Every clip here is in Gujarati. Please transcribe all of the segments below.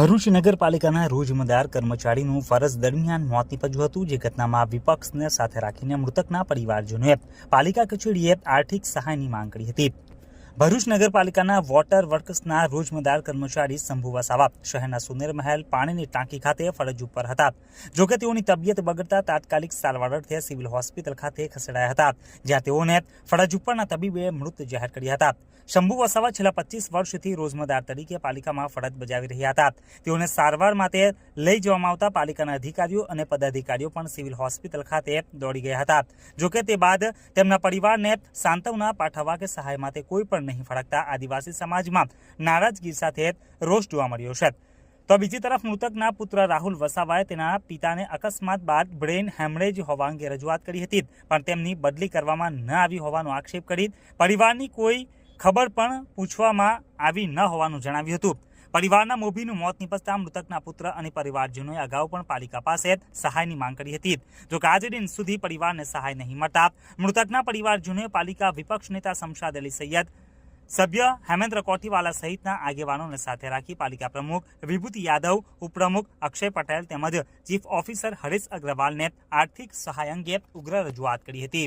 ભરૂચ નગરપાલિકાના રોજમદાર કર્મચારીનું ફરજ દરમિયાન મોત નીપજ્યું હતું, જે ઘટનામાં વિપક્ષને સાથે રાખીને મૃતકના પરિવારજનોએ પાલિકા કચેરીએ આર્થિક સહાયની માંગ કરી હતી. ભરૂચ નગરપાલિકાના વોટર વર્કસના રોજમદાર કર્મચારી શંભુ વસાવા શહેરના સુનેર મહેલ પાણીની ટાંકી ખાતે ફરજ ઉપર હતા. જોકે તેઓની તબિયત બગડતા તાત્કાલિક સારવાર અર્થે સિવિલ હોસ્પિટલ ખાતે ખસેડાયા હતા, જ્યાં તેઓને ફરજ ઉપરના તબીબે મૃત જાહેર કર્યા હતા. શંભુ વસાવા છેલ્લા પચીસ વર્ષથી રોજમદાર તરીકે પાલિકામાં ફરજ બજાવી રહ્યા હતા. તેઓને સારવાર માટે લઈ જવામાં આવતા પાલિકાના અધિકારીઓ અને પદાધિકારીઓ પણ સિવિલ હોસ્પિટલ ખાતે દોડી ગયા હતા. જોકે તે બાદ તેમના પરિવારને સાંત્વના પાઠવવા કે સહાય માટે કોઈ પણ નહીં ફરકતા આદિવાસી સમાજમાં નારાજગી સાથે રોષ જોવા મળ્યો છે. તો બીજી તરફ મૃતકના પુત્ર રાહુલ વસાવાએ તેના પિતાને અકસ્માત બાદ બ્રેઇન હેમરેજ હોવા અંગે રજૂઆત કરી હતી, પણ તેમની બદલી કરવામાં ન આવી હોવાનો આક્ષેપ કરી પરિવારની કોઈ ખબર પણ પૂછવામાં આવી ન હોવાનું જણાવ્યું હતું. પરિવારના મોભીનું મોત નિપજતા મૃતકના પુત્ર અને પરિવારજનોએ અગાઉ પણ પાલિકા પાસે સહાયની માંગ કરી હતી. જો કે આજે દિન સુધી પરિવારને સહાય નહીં મળતા મૃતકના પરિવારજનોએ પાલિકા વિપક્ષ નેતા શમશાદ અલી સૈયદ સભ્ય હેમેન્દ્ર કોઠીવાલા સહિતના આગેવાનોને સાથે રાખી પાલિકા પ્રમુખ વિભૂતિ યાદવ, ઉપપ્રમુખ અક્ષય પટેલ તેમજ ચીફ ઓફિસર હરીશ અગ્રવાલને આર્થિક સહાય અંગે ઉગ્ર રજૂઆત કરી હતી.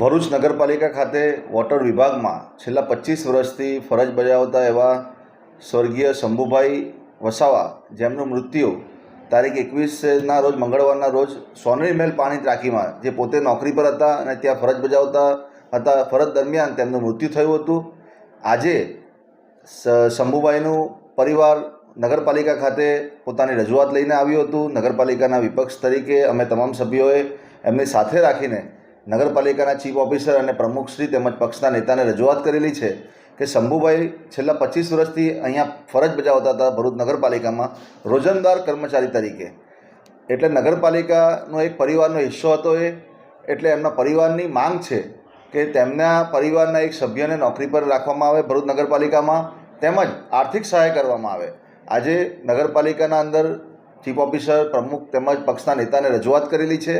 ભરૂચ નગરપાલિકા ખાતે વોટર વિભાગમાં છેલ્લા પચીસ વર્ષથી ફરજ બજાવતા એવા સ્વર્ગીય શંભુભાઈ વસાવા, જેમનું મૃત્યુ તારીખ એકવીસના રોજ મંગળવારના રોજ સોનેરી મહેલ પાણી ટાંકીમાં જે પોતે નોકરી પર હતા અને ત્યાં ફરજ બજાવતા હતા. ફરજ દરમિયાન તેમનું મૃત્યુ થયું હતું. આજે શંભુભાઈનું પરિવાર નગરપાલિકા ખાતે પોતાની રજૂઆત લઈને આવ્યું હતું. નગરપાલિકાના વિપક્ષ તરીકે અમે તમામ સભ્યોએ એમની સાથે રાખીને નગરપાલિકાના ચીફ ઓફિસર અને પ્રમુખશ્રી તેમજ પક્ષના નેતાને રજૂઆત કરેલી છે કે શંભુભાઈ છેલ્લા પચીસ વર્ષથી અહીંયા ફરજ બજાવતા હતા ભરૂચ નગરપાલિકામાં રોજંદાર કર્મચારી તરીકે. એટલે નગરપાલિકાનો એક પરિવારનો હિસ્સો હતો એ. એટલે એમના પરિવારની માંગ છે કે તેમના પરિવારના એક સભ્યને નોકરી પર રાખવામાં આવે ભરૂચ નગરપાલિકામાં તેમજ આર્થિક સહાય કરવામાં આવે. આજે નગરપાલિકાના અંદર ચીફ ઓફિસર, પ્રમુખ તેમજ પક્ષના નેતાને રજૂઆત કરેલી છે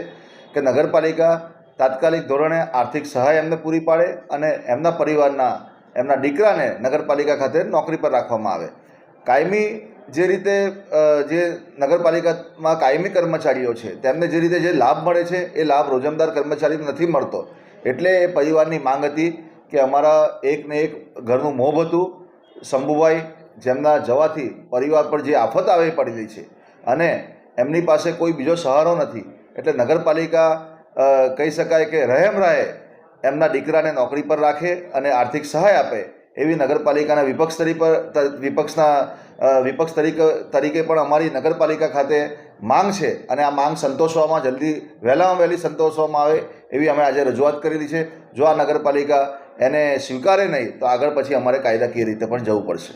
કે નગરપાલિકા તાત્કાલિક ધોરણે આર્થિક સહાય એમને પૂરી પાડે અને એમના પરિવારના, એમના દીકરાને નગરપાલિકા ખાતે નોકરી પર રાખવામાં આવે. કાયમી જે રીતે જે નગરપાલિકામાં કાયમી કર્મચારીઓ છે, તેમને જે રીતે જે લાભ મળે છે, એ લાભ રોજમદાર કર્મચારીને નથી મળતો. એટલે એ પરિવારની માંગ હતી કે અમારા એકને એક ઘરનું મોભ હતું. શંભુભાઈ જેમના જવાથી પરિવાર પર જે આફત આવી પડેલી છે. અને એમની પાસે કોઈ બીજો સહારો નથી. એટલે નગરપાલિકા કહી શકાય કે રહેમ રહે એમના દીકરાને નોકરી પર રાખે અને આર્થિક સહાય આપે એવી નગરપાલિકાના વિપક્ષ તરી પર વિપક્ષના વિપક્ષ તરીકે તરીકે પણ અમારી નગરપાલિકા ખાતે માંગ છે અને આ માંગ સંતોષવામાં જલ્દી, વહેલામાં વહેલી સંતોષવામાં આવે એવી અમે આજે રજૂઆત કરેલી છે. જો આ નગરપાલિકા એને સ્વીકારે નહીં, તો આગળ પછી અમારે કાયદાકીય રીતે પણ જવું પડશે.